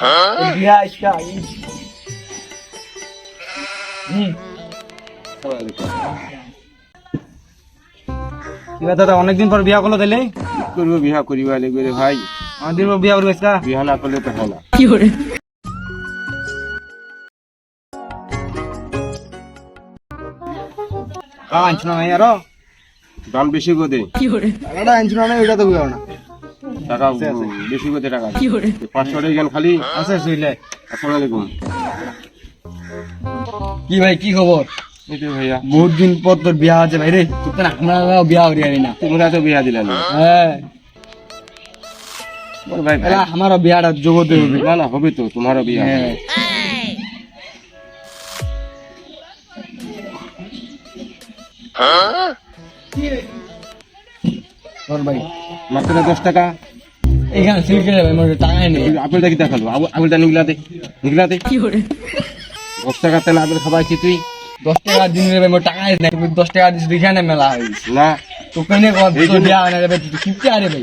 হ্যাঁ? বিয়া ঈদ হুম। এবার দাদা অনেকদিন পর বিয়া করল তাইলে? করব বিহা করিবা লাগবে রে ভাই। অনেকদিন পর বিয়া করবে বিহা না করলে তো হয় না। কাম আনছো না নাই আরও দাম বেশি করে দে টাকাটা আনছো না নাই ওইটা তো বুঝাও না টাকা বেশি করে টাকা পাঁচশো টাকা খালি। আছে শুইলে আসসালামু আলাইকুম। কি ভাই কি খবর? ভাইয়া। বহুত দিন পর তোর বিয়া আছে ভাই রে। তুই তো বিয়া করি আনি না। তোমরা তো বিয়া দিলা হ্যাঁ। ভাই ভাই। আমারও বিয়াটা জগতে হবে। না না হবে তো তোমারও বিয়া। হ্যাঁ। তোর ভাই। মাত্র দশ টাকা। এখানে সিল্কে যাবে মোর টাকাই নেই আপেলটা কি দেখাল? আপেলটা নিগলা দে নিগলা দে। দশ টাকা তেল আপেল খাবাইছি তুই। দশ টাকা দিন রে মোর টাকাই নেই দশ টাকা দিস দেখে মেলা হয়ে না। তো কেনে কর তোর না রে তুই কিপটে আরে ভাই